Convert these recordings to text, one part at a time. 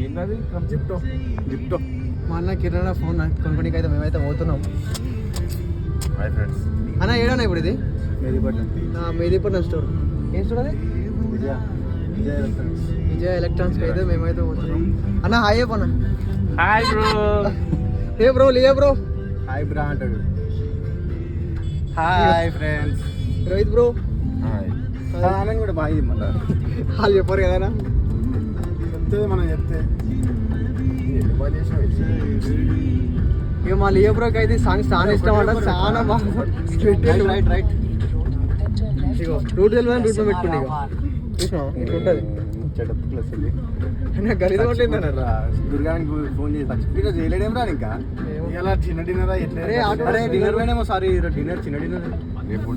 ఏంటది Zepto. Zepto. మా అన్న కిరాణా ఫోన్ కొనుక్కోనికి అయితే మేమైతే పోతున్నాం. హాయ్ ఫ్రెండ్స్ అన్న ఏడన్నా ఇప్పుడు ఇది? మెదిపట్నం ఆ, మెహదీపట్నం స్టోర్ ఏం స్టోర్ అది? విజయ విజయ ఎలక్ట్రానిక్స్ అయితే మేమైతే పోతున్నాం. అన్న హాయ్ చెప్పన్న హాయ్ బ్రో ఏ బ్రో లే బ్రో హాయ్ బ్రా అంటాడు. Hi friends Rohit bro hi కూడా బాగా చెప్పారు కదనా చెప్తే మనం చెప్తే. ఇక మా లియో బ్రోకి అయితే సాంగ్స్ చాలా ఇష్టం అంట చాలా బాగా రైట్ రైట్. ఇగో రూట్ తెలియదు ఉంటుంది నాకు గలీజ్ అన్న దుర్గానికి ఫోన్ చేసి లక్ష్మీలో చేయలేడేం రా ఇంకా. ఇలా చిన్న డిన్నర్. డిన్నర్ పోయినేమో సారీ డిన్నర్ చిన్న డిన్నర్ రేపు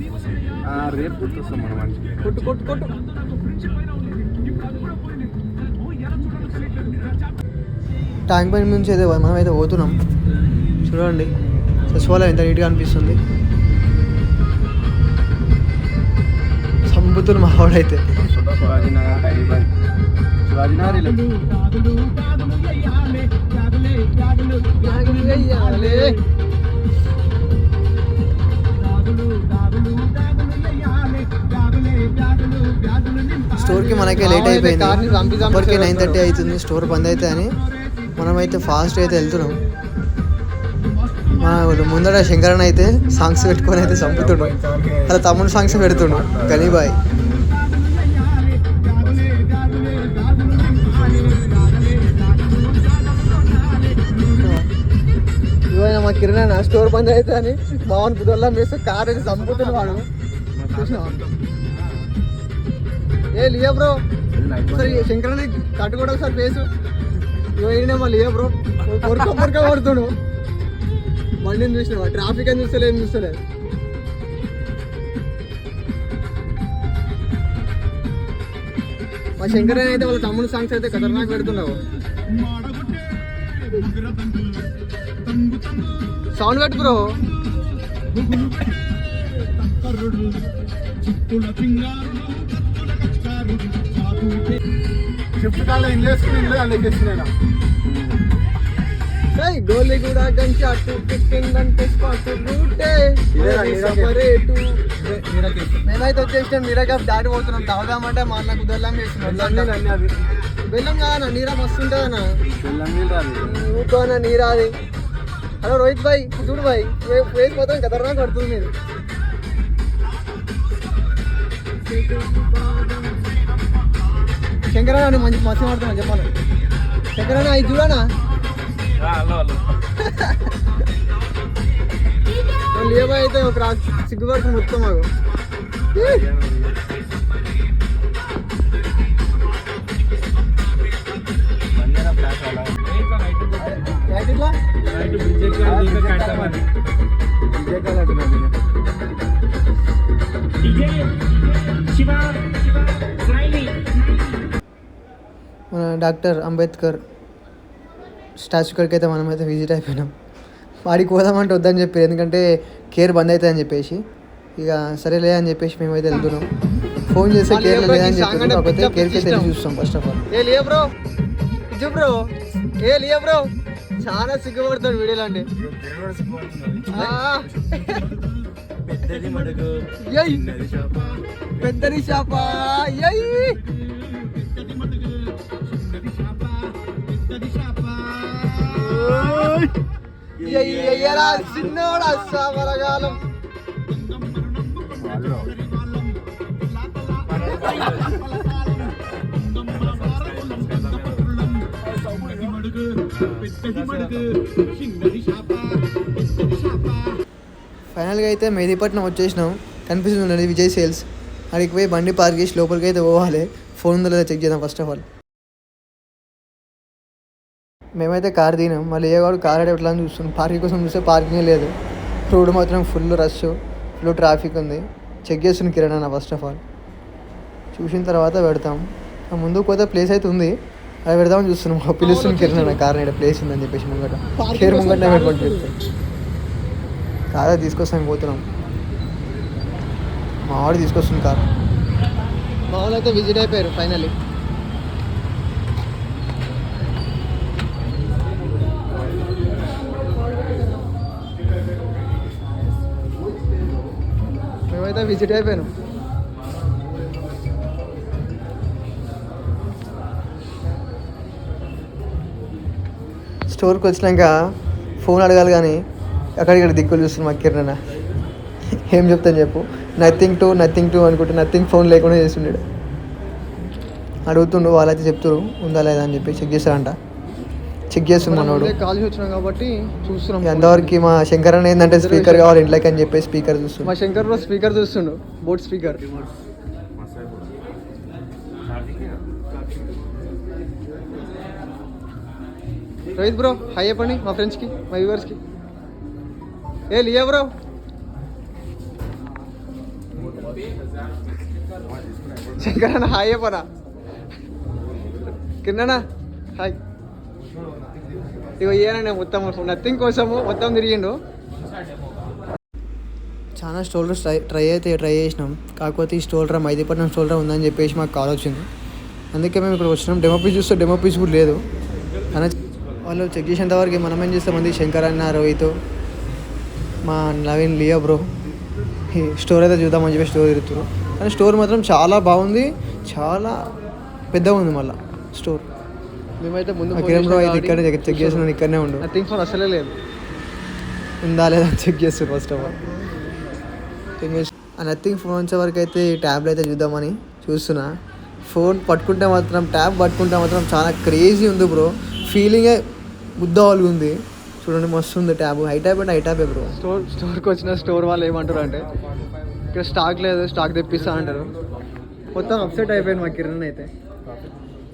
రేపు గుర్తొస్తాం మనం కొట్టు కొట్టు కొట్టు. ట్యాంక్ బండ్ నుంచి అయితే మనం అయితే పోతున్నాం. చూడండి. సచివాలయం ఎంత నీట్గా అనిపిస్తుంది. సంబుతులు మా వాడైతే శివాజీ నగర్ హైదరాబాద్ శివాజీ నగర్ ఇలా స్టోర్కి మనకే లేట్ అయిపోయింది ఇప్పటికే నైన్ థర్టీ అవుతుంది. స్టోర్ బంద్ అయితే అని. మనమైతే ఫాస్ట్ అయితే వెళ్తున్నాం. మన ముందర శంకరన్ అయితే సాంగ్స్ పెట్టుకొని అయితే చంపుతుండు. అలా తమ్ముడు సాంగ్స్ పెడుతుండు. గనీబాయ్ ఇవైనా మా కిరణ్ స్టోర్ బంద్ అయితే అని మామూలు బుధల్లా వేస్తే కార్ అయితే చంపుతుంది వాడు. ఏ లియా బ్రో సరే శంకరణ్ కట్టుకోవడం ఒకసారి ఫేసు ఇవైనా మళ్ళీ ఏ బ్రో పొరక పొరక పడుతుడు బండిని చూసినావా? ట్రాఫిక్ అని చూస్తలే ఏం చూస్తలే? మా శంకరన్ అయితే వాళ్ళ తమ్ముడు సాంగ్స్ అయితే ఖతర్నాక్ పెడుతున్నావు. సౌండ్ పెట్టు బ్రో షిఫ్ట్ కాల్లో ఇల్లు వేసుకుని ఇల్లు అందుకేస్తున్నాను ఏయ్ గోలి కూడా గంచి అటు కిందంటే స్పాట్ రూటే? సపరేటు. మేమైతే వచ్చేసినాం నీరగా దాటి పోతున్నాం. తాగుదామంటే మా అన్న కుదరలం బెల్లం చేస్తున్నాం బెల్లం కాదన్న నీరా మస్తు ఉంటుందన్న బెల్లం నీళ్ళు రాదు ఊరుకోన నీరా అది. హలో రోహిత్ భాయ్ చూడు భాయ్ ఫేస్ మొత్తం ఖతర్నా పడుతుంది మీరు. శంకరన్న మంచి మస్తు పడుతున్నా చెప్పాను శంకరన్న ఇది చూడనా? లేబా అయితే ఒక రా సిగ్గుపడుతుంది మొత్తం మాకు రైట్ ఇట్లా మన డాక్టర్ అంబేద్కర్ స్టాచ్యూ కాడికి అయితే మనమైతే విజిట్ అయిపోయినాం. వాడికి పోదామంటే వద్దని చెప్పారు. ఎందుకంటే కేర్ బంద్ అవుతుంది అని చెప్పేసి. ఇక సరేలే అని చెప్పేసి మేమైతే వెళ్తున్నాం. ఫోన్ చేస్తే కేర్ లేదని చెప్పారు. కాకపోతే కేర్కి అయితే చూస్తాం ఫస్ట్ ఆఫ్ ఆల్ ఏ లియా బ్రో? బ్రో? ఏ లియా బ్రో? చాలా సిగ్గుపడతాడు వీడియోలో అండి పెద్దది మడుగు ఏయ్. పెద్దది షాప అయ్యరా చిన్నోడా సామరగాలం ఫైనల్గా అయితే మెహదీపట్నం వచ్చేసినాం. కనిపిస్తుంది విజయ్ సేల్స్. అక్కడికి పోయి బండి పార్క్ చేసి లోపలికి అయితే పోవాలి. ఫోన్ ఉందో లేదో చెక్ చేద్దాం ఫస్ట్ ఆఫ్ ఆల్ మేమైతే కార్ దిగినాం. మళ్ళీ ఏ వాడు కార్ ఎట్లా అని చూస్తున్నాం పార్కింగ్ కోసం చూస్తే పార్కింగ్ లేదు. రోడ్డు మాత్రం ఫుల్ రష్ ఫుల్ ట్రాఫిక్ ఉంది. చెక్ చేస్తుంది కిరణ్ అన్న ఫస్ట్ ఆఫ్ ఆల్ చూసిన తర్వాత పెడతాం. ఆ ముందుకు పోతే ప్లేస్ అయితే ఉంది. అది పెడదామని చూస్తున్నాం. ఆ పిలుస్తుంది కిరణ్ అన్న కార్ ఇక్కడ ప్లేస్ ఉందని చెప్పేసి ముంగట. కేర్ ముంగట పెట్టుకోండి చెప్తే కాదా తీసుకొస్తాం పోతున్నాం. మా వాడు తీసుకొస్తుంది కార్. మా వాళ్ళు అయితే విజిట్ అయిపోయారు ఫైనల్లీ అయితే విజిట్ అయిపోయాను. స్టోర్కి వచ్చినాక ఫోన్ అడగాలి కానీ అక్కడిక్కడ దిక్కులు చూస్తున్నా మా కిరణ ఏం చెప్తాను చెప్పు. నథింగ్ టు నథింగ్ టు అనుకుంటే నథింగ్ ఫోన్ లేకుండా చేస్తుండే అడుగుతుండు వాళ్ళైతే చెప్తారు ఉందా లేదా అని చెప్పి చెక్ చేస్తారంట. చెక్ చేస్తుంది మనోడు. కాలేజ్ వచ్చినాం కాబట్టి చూస్తున్నాం ఎంతవరకు మా శంకర్ అన్న ఏంటంటే స్పీకర్ కావాలి ఇంట్లోకి అని చెప్పి స్పీకర్ చూస్తుంది మా శంకర్ బ్రో స్పీకర్ చూస్తుండు. Boat speaker Rohit bro hi చెప్పండి మా ఫ్రెండ్స్కి మా వ్యూవర్స్కి ఏ లియా బ్రో. శంకర్ అన్న హాయ్ చెప్పనా కిందనా హాయ్ ఇక ఏనండి మొత్తం నథింగ్ కోసము మొత్తం తిరిగిండు. చాలా స్టోల్ ట్రై ట్రై అయితే ట్రై చేసినాం. కాకపోతే ఈ స్టోల్డర్ మైదీపట్నం స్టోల్డర్ ఉందని చెప్పేసి మాకు కాల్ వచ్చింది. అందుకే మేము ఇక్కడ వచ్చినాం. డెమో పీస్ చూస్తే డెమో పీస్ కూడా లేదు. కానీ వాళ్ళు చెక్ చేసేంత వరకు మనం ఏం చేస్తామంది శంకర్ అన్న రోహిత్ మా నవీన్ లియా బ్రో స్టోర్ అయితే చూద్దామని చెప్పి స్టోర్ తిరుగుతున్నారు కానీ స్టోర్ మాత్రం చాలా బాగుంది. చాలా పెద్దగా ఉంది మళ్ళీ స్టోర్. మేమైతే ముందు కిరణ్ బ్రో అయితే ఇక్కడ చెక్ చేస్తున్నాను ఇక్కడనే ఉండు. నథింగ్ ఫోన్ అసలే లేదు. ఉందా లేదా చెక్ చేస్తారు first of all Nothing phone వచ్చే వరకు అయితే ఈ ట్యాబ్లో అయితే చూద్దామని చూస్తున్నా. ఫోన్ పట్టుకుంటే మాత్రం ట్యాబ్ పట్టుకుంటే మాత్రం చాలా క్రేజీ ఉంది బ్రో ఫీలింగే బుద్ధ ఉంది. చూడండి మస్తు ఉంది ట్యాబ్ హై ట్యాబ్ అంటే హై ట్యాబే బ్రో స్టోర్ స్టోర్కి వచ్చిన స్టోర్ వాళ్ళు ఏమంటారు అంటే ఇక్కడ స్టాక్ లేదు స్టాక్ తెప్పిస్తా అంటారు. మొత్తం అప్సెట్ అయిపోయింది మా కిరణ్ అయితే.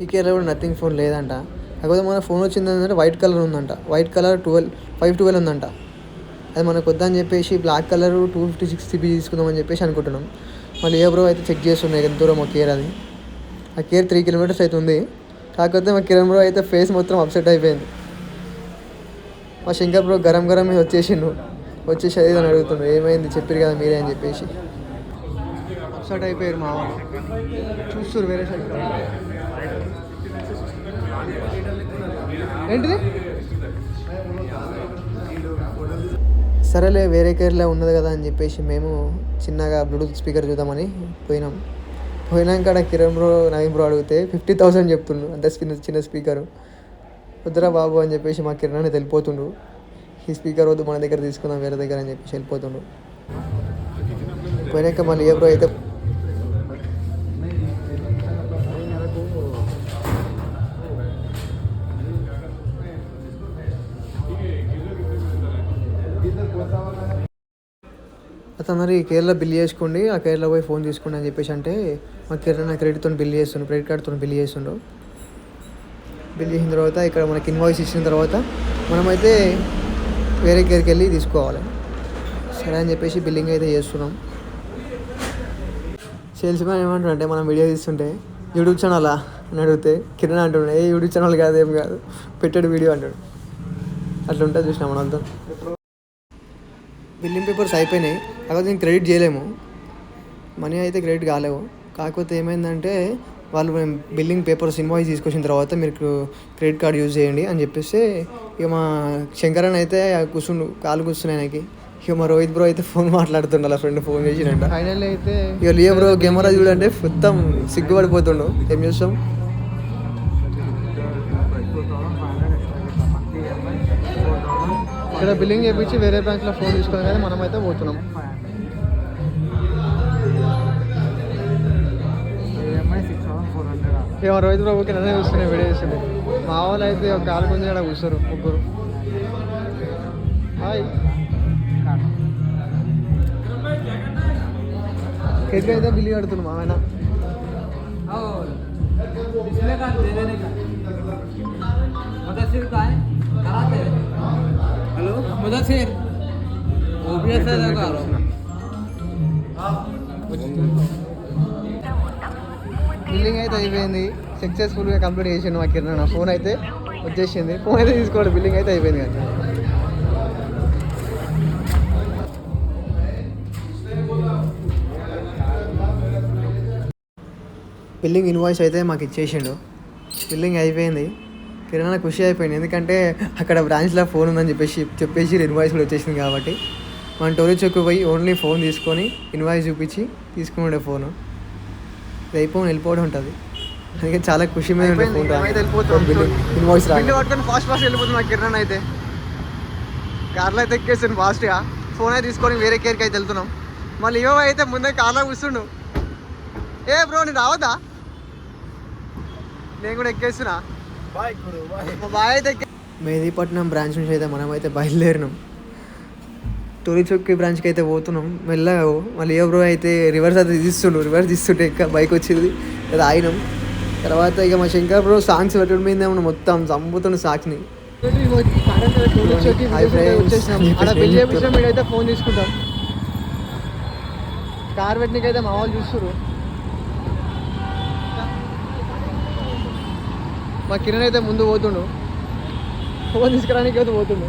ఈ కేర్లో కూడా నథింగ్ ఫోన్ లేదంట. కాకపోతే మన ఫోన్ వచ్చింది ఏంటంటే వైట్ కలర్ ఉందంట. White colour twelve five twelve ఉందంట. అది మనకు వద్దని చెప్పేసి black colour two fifty six GB తీసుకుందామని చెప్పేసి అనుకుంటున్నాం. మళ్ళీ ఏ బ్రో అయితే చెక్ చేస్తున్నాయి ఎంత దూరం ఆ కేర్ అది ఆ కేర్ త్రీ కిలోమీటర్స్ అయితే ఉంది. కాకపోతే మా కిరణ్ బ్రో అయితే ఫేస్ మొత్తం అప్సెట్ అయిపోయింది. మా శంకర్ బ్రో గరం గరం మీద వచ్చేసిండు. వచ్చేసి అదే ఇది అని అడుగుతుండ్రు ఏమైంది? చెప్పారు కదా మీరే అని చెప్పేసి. అప్సెట్ అయిపోయారు మా వాళ్ళు చూస్తారు వేరే సైడ్ ఏంటిది? సరేలే వేరే కేర్లో ఉన్నది కదా అని చెప్పేసి మేము చిన్నగా బ్లూటూత్ స్పీకర్ చూద్దామని పోయినాం. పోయినాక కిరణ్ బ్రో నవీన్ బ్రో అడిగితే ఫిఫ్టీ థౌసండ్ చెప్తుండు అంత చిన్న చిన్న స్పీకర్ వద్దురా బాబు అని చెప్పేసి మా కిరణ్ అని వెళ్ళిపోతుండు. ఈ స్పీకర్ వద్దు మన దగ్గర తీసుకుందాం వేరే దగ్గర అని చెప్పేసి వెళ్ళిపోతుండు. పోయినాక మళ్ళీ ఏ బ్రో అయితే అతను మరి కేరళ బిల్ చేసుకోండి ఆ కేరళ పోయి ఫోన్ తీసుకోండి అని చెప్పేసి అంటే మా కేరళ నా క్రెడిట్తో బిల్ చేస్తుండు క్రెడిట్ కార్డ్తో బిల్ చేస్తుండు. బిల్ చేసిన తర్వాత ఇక్కడ మనకి ఇన్వాయిస్ ఇచ్చిన తర్వాత మనమైతే వేరే కేర్కి వెళ్ళి తీసుకోవాలి. సరే అని చెప్పేసి బిల్లింగ్ అయితే చేస్తున్నాం. సేల్స్ మ్యాన్ ఏమంటారు అంటే మనం వీడియో తీస్తుంటే యూట్యూబ్ ఛానలా? అని అడిగితే కిరణ్ అంటుండే ఏ యూట్యూబ్ ఛానల్ కాదు ఏం కాదు పెట్టాడు వీడియో అంటాడు. అట్లా ఉంటుంది చూసినా మనంతా బిల్లింగ్ పేపర్స్ అయిపోయినాయి. కాకపోతే నేను క్రెడిట్ చేయలేము. మనీ అయితే క్రెడిట్ కాలేవు. కాకపోతే ఏమైందంటే వాళ్ళు మేము బిల్లింగ్ పేపర్స్ ఇన్వాయిస్ తీసుకొచ్చిన తర్వాత మీరు క్రెడిట్ కార్డ్ యూజ్ చేయండి అని చెప్పేసి ఇక మా శంకరన్ అయితే కూర్చుండు కాలు కూర్చున్నాయి ఆయనకి. ఇక మా రోహిత్ బ్రో అయితే ఫోన్ మాట్లాడుతుండు అలా ఫ్రెండ్ ఫోన్ చేసినంట ఫైనల్ అయితే ఇక లియో బ్రో కెమెరా చూడంటే మొత్తం సిగ్గుపడిపోతుండు. ఏం చూస్తాం? ఇక్కడ బిల్లింగ్ చేయించి వేరే బ్యాంక్లో ఫోన్ తీసుకుని కానీ మనం అయితే పోతున్నాం ఏమో రోహిత్ బాబుకి నన్నే చూస్తున్నాయి వీడియో చేస్తుండే మా వాళ్ళు అయితే ఒక కాలు కొంచెం ఇక్కడ కూర్చోరు ముగ్గురు హాయ్ కేక్ అయితే బిల్లు కడుతున్నాం మా ఆయన मुदस्सिर का है कराते हेलो मुदस्सिर ओबीएस है लगा బిల్లింగ్ అయితే అయిపోయింది సక్సెస్ఫుల్గా కంప్లీట్ చేసిండు మా కిరణ్ నా ఫోన్ అయితే వచ్చేసింది ఫోన్ అయితే తీసుకోండి బిల్లింగ్ అయితే అయిపోయింది కానీ బిల్లింగ్ ఇన్వాయిస్ అయితే మాకు ఇచ్చేసిండు బిల్లింగ్ అయిపోయింది కిరాణా ఖుషి అయిపోయింది. ఎందుకంటే అక్కడ బ్రాంచ్లో ఫోన్ ఉందని చెప్పేసి చెప్పేసి ఇన్వాయిస్ కూడా వచ్చేసింది కాబట్టి. మన టోరీ చెక్కు పోయి ఓన్లీ ఫోన్ తీసుకొని ఇన్వాయిస్ చూపించి తీసుకుని ఫోను. ఇది అయిపోయి వెళ్ళిపోవడం ఉంటుంది. అందుకే చాలా ఖుషి మీద ఉంటుంది ఫోన్ ఇన్వాయిస్ పట్టుకొని ఫాస్ట్ ఫాస్ట్ వెళ్ళిపోతుంది మా కిరణ్ అయితే. కార్లో అయితే ఎక్కేసాను ఫాస్ట్గా ఫోన్ అయితే తీసుకొని వేరే కేర్కి అయితే వెళ్తున్నాం. మళ్ళీ ఇవో అయితే ముందే కార్లో కూర్చుండు. ఏ బ్రో నేను రావద్దా? నేను కూడా ఎక్కేస్తున్నా. బాయ్ అయితే మెహదీపట్నం బ్రాంచ్ నుంచి అయితే మనం అయితే బయలుదేరినాం. తొలి చొక్కి బ్రాంచ్కి అయితే పోతున్నాం. మెల్లగా మళ్ళీ ఏ బ్రో అయితే రివర్స్ అయితే తీస్తుండు రివర్స్ తీస్తుంటే ఇంకా బైక్ వచ్చింది. అది ఆగినాం. తర్వాత ఇక మా శంకర్ బ్రో సాంగ్స్ పెట్టడం మీద మొత్తం. చంపుతున్న సాక్స్ని ఫోన్ తీసుకుంటాం కార్ పెట్టినకైతే మా వాళ్ళు చూస్తున్నారు మా కిరణ్ అయితే ముందు పోతుండు. ఫోన్ తీసుకురానికి అయితే పోతుండు.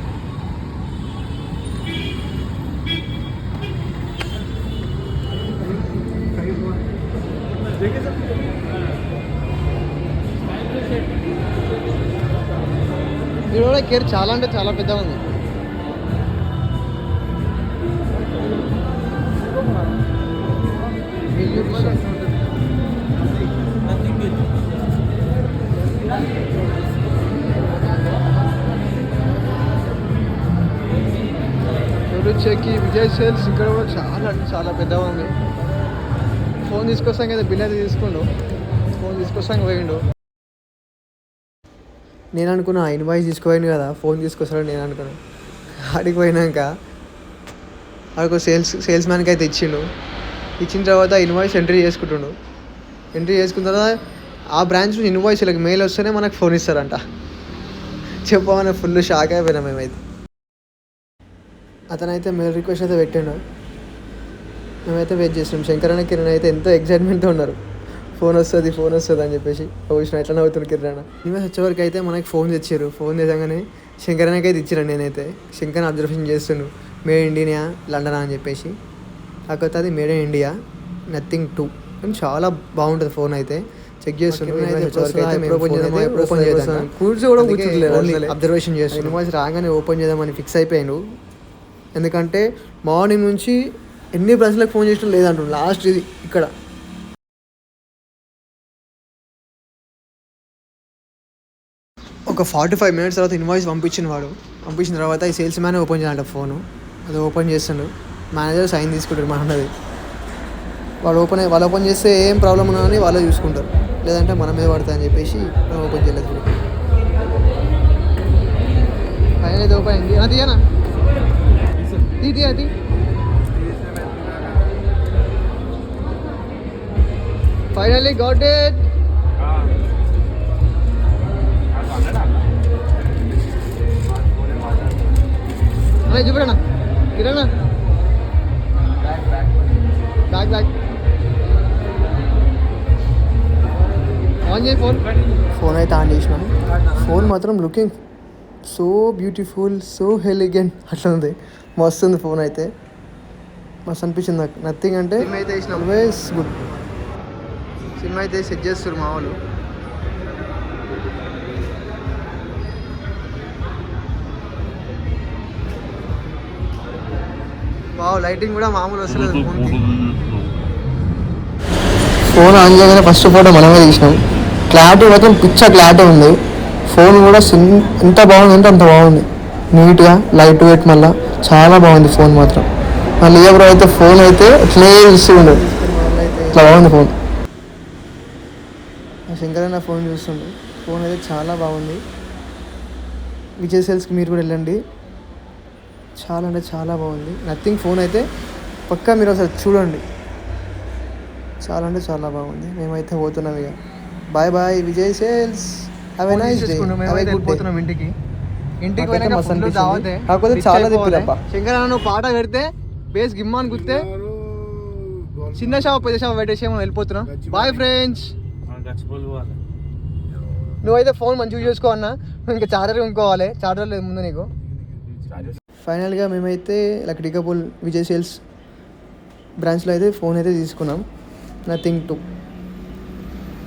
ఇది కూడా కేర్ చాలా అంటే చాలా పెద్దగా ఉంది. Thank you. చెక్కి విజయ్ సేల్స్ ఇక్కడ కూడా చాలా అంటే చాలా పెద్దగా ఉంది. ఫోన్ తీసుకొస్తాం కదా బిల్ అయితే తీసుకుండు. ఫోన్ తీసుకొస్తాం పోయిండు. నేను అనుకున్నా ఇన్వాయిస్ తీసుకుపోయాను కదా ఫోన్ తీసుకొస్తాడు నేను అనుకున్నాను ఆడికి పోయినాక ఆడికి సేల్స్ సేల్స్ మ్యాన్కి అయితే ఇచ్చిండు. ఇచ్చిన తర్వాత ఇన్వాయిస్ ఎంట్రీ చేసుకుంటుండు. ఎంట్రీ చేసుకున్న తర్వాత ఆ బ్రాంచ్ నుంచి ఇన్వాయిస్ వీళ్ళకి మెయిల్ వస్తేనే మనకు ఫోన్ ఇస్తారంట. చెప్పమని ఫుల్ షాక్ అయిపోయినా మేమైతే. అతనైతే మెయిల్ రిక్వెస్ట్ అయితే పెట్టాడు. మేమైతే వెయిట్ చేస్తున్నాం శంకర్ కిరణ్ అయితే ఎంతో ఎగ్జైట్మెంట్తో ఉన్నారు. ఫోన్ వస్తుంది ఫోన్ వస్తుంది అని చెప్పేసి. చూసిన ఎట్లా నవ్వుతుంది కిరణ్ ఇన్వెస్ట్ వచ్చేవరకు అయితే మనకి ఫోన్ తెచ్చారు ఫోన్ తెచ్చగానే శంకర్ అయితే ఇచ్చాను నేనైతే. శంకర్ అబ్జర్వేషన్ చేస్తున్నాను మేడ్ ఇండియా లండన్ అని చెప్పేసి. కాకపోతే అది made in India nothing to కానీ చాలా బాగుంటుంది ఫోన్ అయితే. చెక్ చేస్తున్నాను కూర్చో కూడా అబ్జర్వేషన్ చేస్తున్నాను ఇన్వాయిస్ రాగానే ఓపెన్ చేద్దామని ఫిక్స్ అయిపోయాను ఎందుకంటే మార్నింగ్ నుంచి ఎన్ని బ్రాంచ్లకు ఫోన్ చేసినా లేదంటు లాస్ట్ ఇది ఇక్కడ. ఒక ఫార్టీ ఫైవ్ మినిట్స్ తర్వాత ఇన్వాయిస్ పంపించిన వాడు. పంపించిన తర్వాత ఈ సేల్స్ మ్యాన్ ఓపెన్ చేయాలంట ఫోను అది ఓపెన్ చేస్తాడు. మేనేజర్ సైన్ తీసుకుంటాడు మనది వాడు ఓపెన్ వాళ్ళు ఓపెన్ చేస్తే ఏం ప్రాబ్లం ఉన్నా అని వాళ్ళే చూసుకుంటారు. లేదంటే మన మీద పడతాయని చెప్పేసి మనం ఓపెన్ చేయలేదు. పైన అయితే ఓపెన్ అయింది. అది తీయనా? తీ తీ అది ఫైనల్లీ గాట్ ఇట్ అలా చూపడనా Kiran back back phone. Phone అయితే ఆన్ చేసినాం. ఫోన్ మాత్రం looking so beautiful so elegant అట్లా ఉంది మస్తు ఉంది ఫోన్ అయితే. మస్తు అనిపించింది నాకు. నథింగ్ అంటే సిమ్ అయితే వేసినాం. ఆల్వేస్ గుడ్ సినిమా అయితే సెట్ చేస్తారు మా వాళ్ళు. బావు లైటింగ్ కూడా మామూలు వస్తలేదు ఫోన్ ఆన్ చేయగానే ఫస్ట్ ఫోటో మనమే తీసినాం. క్లారిటీ మాత్రం పిచ్చ క్లారిటీ ఉంది. ఫోన్ కూడా సిమ్ ఎంత బాగుంది అంటే అంత బాగుంది. నీట్గా లైట్ వెయిట్ మళ్ళీ చాలా బాగుంది ఫోన్ మాత్రం. మళ్ళీ ఏ అయితే ఫోన్ అయితే ఇట్లే ఇస్తూ ఉండదు. ఇట్లా బాగుంది ఫోన్ శంకరన్న ఫోన్ చూస్తుండు. ఫోన్ అయితే చాలా బాగుంది. విజయ్ సేల్స్కి మీరు కూడా వెళ్ళండి. చాలా అంటే చాలా బాగుంది. నథింగ్ ఫోన్ అయితే పక్కా మీరు ఒకసారి చూడండి. చాలా అంటే చాలా బాగుంది. మేమైతే పోతున్నాం ఇక. Bye bye Vijay sales have a nice day have a good day వెళ్ళిపోతున్నాం ఇంటికి. ఇంటికి పోయినాక ఫుల్. దావతే కాకపోతే చాలా. తిప్పిరప్ప. నువ్వు పాట పెడితే బేస్ గిమ్మాని గుర్తే చిన్న షాప్ పెద్ద షాప్ పెట్టేసి మనం వెళ్ళిపోతున్నాం బాయ్ ఫ్రెండ్స్ నువ్వైతే ఫోన్ మంచిగా చూసుకో అన్న. నువ్వు ఇంకా చార్జర్ కొనుక్కోవాలి. చార్జర్ లేదు ముందు నీకు. ఫైనల్గా మేమైతే లక్డికపూల్ విజయ్ సేల్స్ బ్రాంచ్లో అయితే ఫోన్ అయితే తీసుకున్నాం. నథింగ్ టు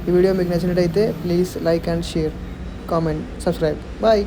ఈ వీడియో మీకు నచ్చినట్టయితే please like and share comment subscribe bye